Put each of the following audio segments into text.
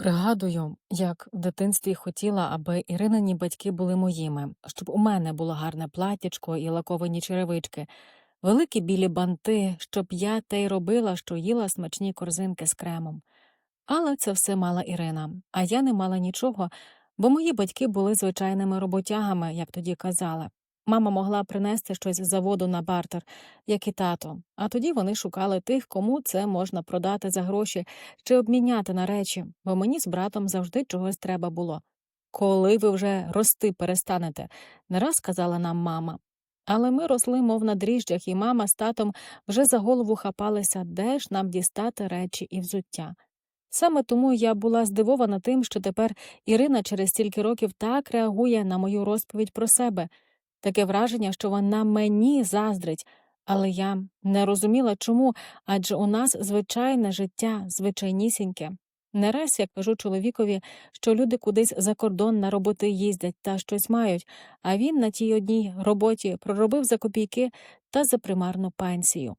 Пригадую, як в дитинстві хотіла, аби Іринині батьки були моїми, щоб у мене було гарне платячко і лаковані черевички, великі білі банти, щоб я те й робила, що їла смачні корзинки з кремом. Але це все мала Ірина, а я не мала нічого, бо мої батьки були звичайними роботягами, як тоді казали. Мама могла принести щось з заводу на бартер, як і тато, а тоді вони шукали тих, кому це можна продати за гроші чи обміняти на речі, бо мені з братом завжди чогось треба було. Коли ви вже рости перестанете, не раз казала нам мама. Але ми росли, мов на дріжджах, і мама з татом вже за голову хапалися, де ж нам дістати речі і взуття. Саме тому я була здивована тим, що тепер Ірина через стільки років так реагує на мою розповідь про себе. Таке враження, що вона мені заздрить, але я не розуміла чому, адже у нас звичайне життя, звичайнісіньке. Не раз я кажу чоловікові, що люди кудись за кордон на роботи їздять та щось мають, а він на тій одній роботі проробив за копійки та за примарну пенсію.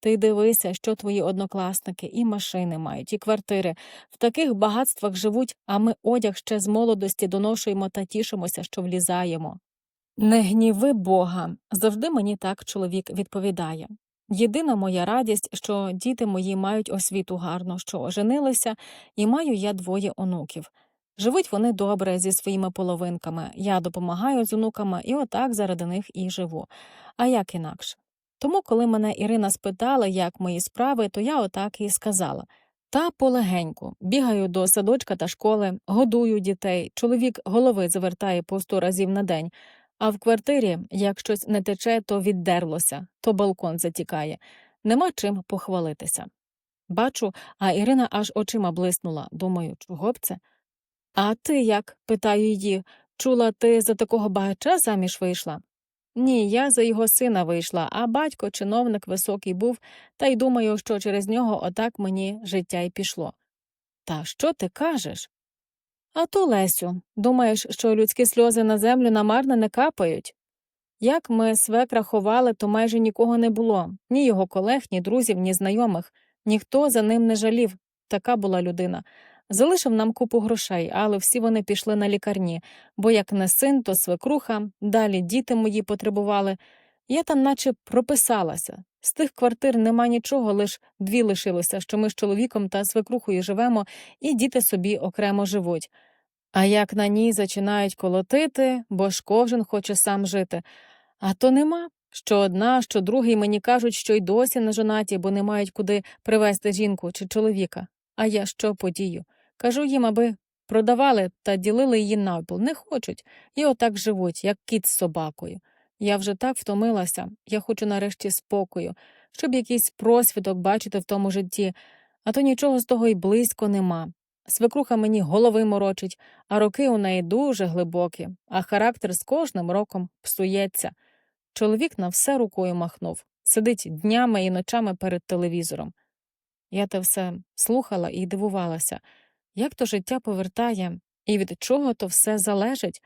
Ти дивися, що твої однокласники і машини мають, і квартири. В таких багатствах живуть, а ми одяг ще з молодості доношуємо та тішимося, що влізаємо. Не гніви Бога, завжди мені так чоловік відповідає. Єдина моя радість, що діти мої мають освіту гарно, що оженилися, і маю я двоє онуків. Живуть вони добре зі своїми половинками, я допомагаю з онуками і отак заради них і живу. А як інакше? Тому, коли мене Ірина спитала, як мої справи, то я отак і сказала. Та полегеньку, бігаю до садочка та школи, годую дітей, чоловік голови завертає по сто разів на день, а в квартирі, як щось не тече, то віддерлося, то балкон затікає. Нема чим похвалитися. Бачу, а Ірина аж очима блиснула. Думаю, чого б це? А ти як? питаю її. Чула, ти за такого багача заміж вийшла? Ні, я за його сина вийшла, а батько чиновник високий був, та й думаю, що через нього отак мені життя й пішло. Та що ти кажеш? А то, Лесю, думаєш, що людські сльози на землю намарно не капають? Як ми свекра ховали, то майже нікого не було ні його колег, ні друзів, ні знайомих. Ніхто за ним не жалів. Така була людина. Залишив нам купу грошей, але всі вони пішли на лікарні, бо як не син, то свекруха, далі діти мої потребували. Я там наче прописалася. З тих квартир нема нічого, лиш дві лишилося, що ми з чоловіком та свекрухою живемо, і діти собі окремо живуть. А як на ній зачинають колотити, бо ж кожен хоче сам жити. А то нема. Що одна, що другий мені кажуть, що й досі не жонаті, бо не мають куди привезти жінку чи чоловіка. А я що подію? Кажу їм, аби продавали та ділили її навпіл. Не хочуть, і отак живуть, як кіт з собакою. Я вже так втомилася, я хочу нарешті спокою, щоб якийсь просвідок бачити в тому житті, а то нічого з того й близько нема. Свекруха мені голови морочить, а роки у неї дуже глибокі, а характер з кожним роком псується. Чоловік на все рукою махнув, сидить днями і ночами перед телевізором. Я те все слухала і дивувалася, як то життя повертає і від чого то все залежить,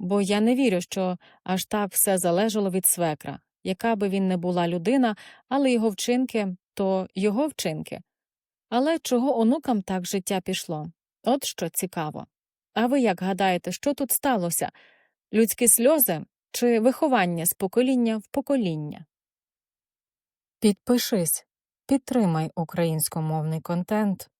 бо я не вірю, що аж так все залежало від свекра, яка би він не була людина, але його вчинки то його вчинки. Але чого онукам так життя пішло? От що цікаво. А ви як гадаєте, що тут сталося? Людські сльози чи виховання з покоління в покоління? Підпишись, підтримай українськомовний контент.